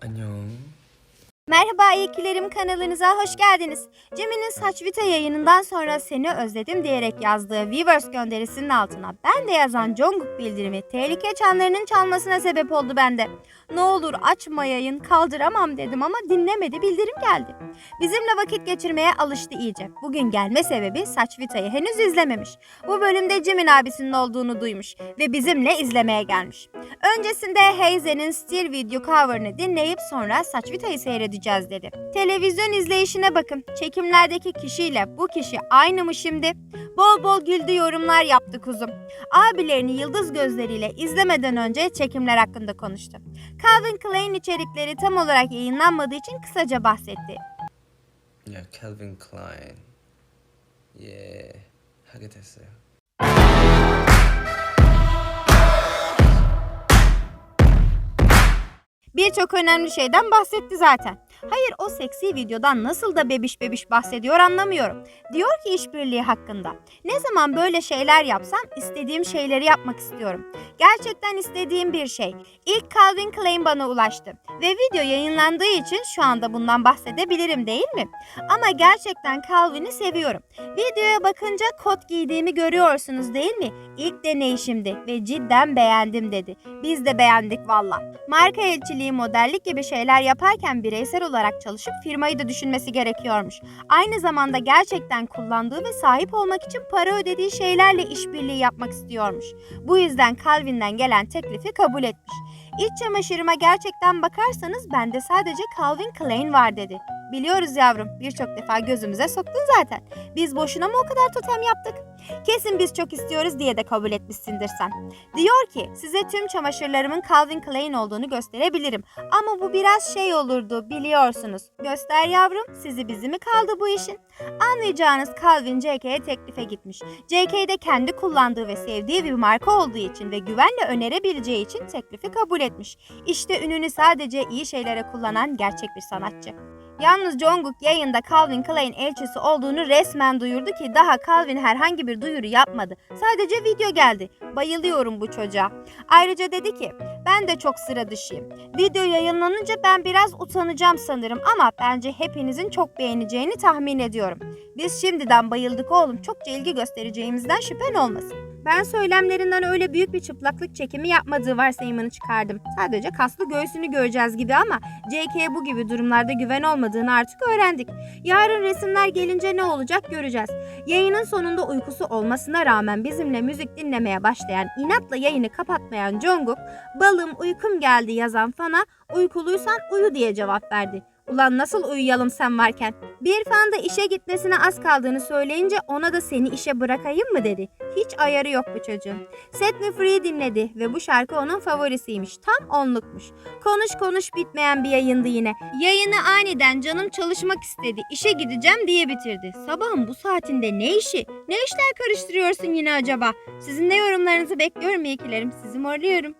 안녕. Merhaba iyikilerim kanalınıza hoş geldiniz. Cem'in Saç Vita yayınından sonra seni özledim diyerek yazdığı Weverse gönderisinin altına ben de yazan Jungkook bildirimi tehlike çanlarının çalmasına sebep oldu bende. Ne olur açma yayın kaldıramam dedim ama dinlemedi bildirim geldi. Bizimle vakit geçirmeye alıştı iyice. Bugün gelme sebebi Saç Vita'yı henüz izlememiş. Bu bölümde Cem'in abisinin olduğunu duymuş ve bizimle izlemeye gelmiş. Öncesinde Hayze'nin Still Video cover'ını dinleyip sonra Saçvita'yı seyredeceğiz dedi. Televizyon izleyişine bakın. Çekimlerdeki kişiyle bu kişi aynı mı şimdi? Bol bol güldü yorumlar yaptı kuzum. Abilerini yıldız gözleriyle izlemeden önce çekimler hakkında konuştu. Calvin Klein içerikleri tam olarak yayınlanmadığı için kısaca bahsetti. Ya Calvin Klein. Yeah. Hakikaten Birçok önemli şeyden bahsetti zaten. Hayır o seksi videodan nasıl da bebiş bebiş bahsediyor anlamıyorum. Diyor ki işbirliği hakkında. Ne zaman böyle şeyler yapsam istediğim şeyleri yapmak istiyorum. Gerçekten istediğim bir şey. İlk Calvin Klein bana ulaştı. Ve video yayınlandığı için şu anda bundan bahsedebilirim değil mi? Ama gerçekten Calvin'i seviyorum. Videoya bakınca kot giydiğimi görüyorsunuz değil mi? İlk deneyişimdi ve cidden beğendim dedi. Biz de beğendik valla. Marka elçiliği, modellik gibi şeyler yaparken bireysel olarak çalışıp firmayı da düşünmesi gerekiyormuş. Aynı zamanda gerçekten kullandığı ve sahip olmak için para ödediği şeylerle işbirliği yapmak istiyormuş. Bu yüzden Calvin'den gelen teklifi kabul etmiş. İç çamaşırıma gerçekten bakarsanız bende sadece Calvin Klein var dedi. Biliyoruz yavrum birçok defa gözümüze soktun zaten. Biz boşuna mı o kadar totem yaptık? Kesin biz çok istiyoruz diye de kabul etmişsindir sen. Diyor ki size tüm çamaşırlarımın Calvin Klein olduğunu gösterebilirim. Ama bu biraz şey olurdu biliyorsunuz. Göster yavrum sizi bizi mi kaldı bu işin? Anlayacağınız Calvin JK'ye teklife gitmiş. JK de kendi kullandığı ve sevdiği bir marka olduğu için ve güvenle önerebileceği için teklifi kabul etmiş. İşte ününü sadece iyi şeylere kullanan gerçek bir sanatçı. Yalnız Jungkook yayında Calvin Klein elçisi olduğunu resmen duyurdu ki daha Calvin herhangi bir duyuru yapmadı. Sadece video geldi. Bayılıyorum bu çocuğa. Ayrıca dedi ki ben de çok sıra dışıyım. Video yayınlanınca ben biraz utanacağım sanırım ama bence hepinizin çok beğeneceğini tahmin ediyorum. Biz şimdiden bayıldık oğlum. Çokça ilgi göstereceğimizden şüphen olmasın. Ben söylemlerinden öyle büyük bir çıplaklık çekimi yapmadığı varsayımını çıkardım. Sadece kaslı göğsünü göreceğiz gibi ama JK'ye bu gibi durumlarda güven olmadığını artık öğrendik. Yarın resimler gelince ne olacak göreceğiz. Yayının sonunda uykusu olmasına rağmen bizimle müzik dinlemeye başlayan, inatla yayını kapatmayan Jungkook, balım uykum geldi yazan fana uykuluysan uyu diye cevap verdi. Ulan nasıl uyuyalım sen varken? Bir fan da işe gitmesine az kaldığını söyleyince ona da seni işe bırakayım mı dedi. Hiç ayarı yok bu çocuğun. Set Me Free dinledi ve bu şarkı onun favorisiymiş. Tam onlukmuş. Konuş konuş bitmeyen bir yayındı yine. Yayını aniden canım çalışmak istedi. işe gideceğim diye bitirdi. Sabahın bu saatinde ne işi? Ne işler karıştırıyorsun yine acaba? Sizin de yorumlarınızı bekliyorum iyikilerim. Sizi morluyorum.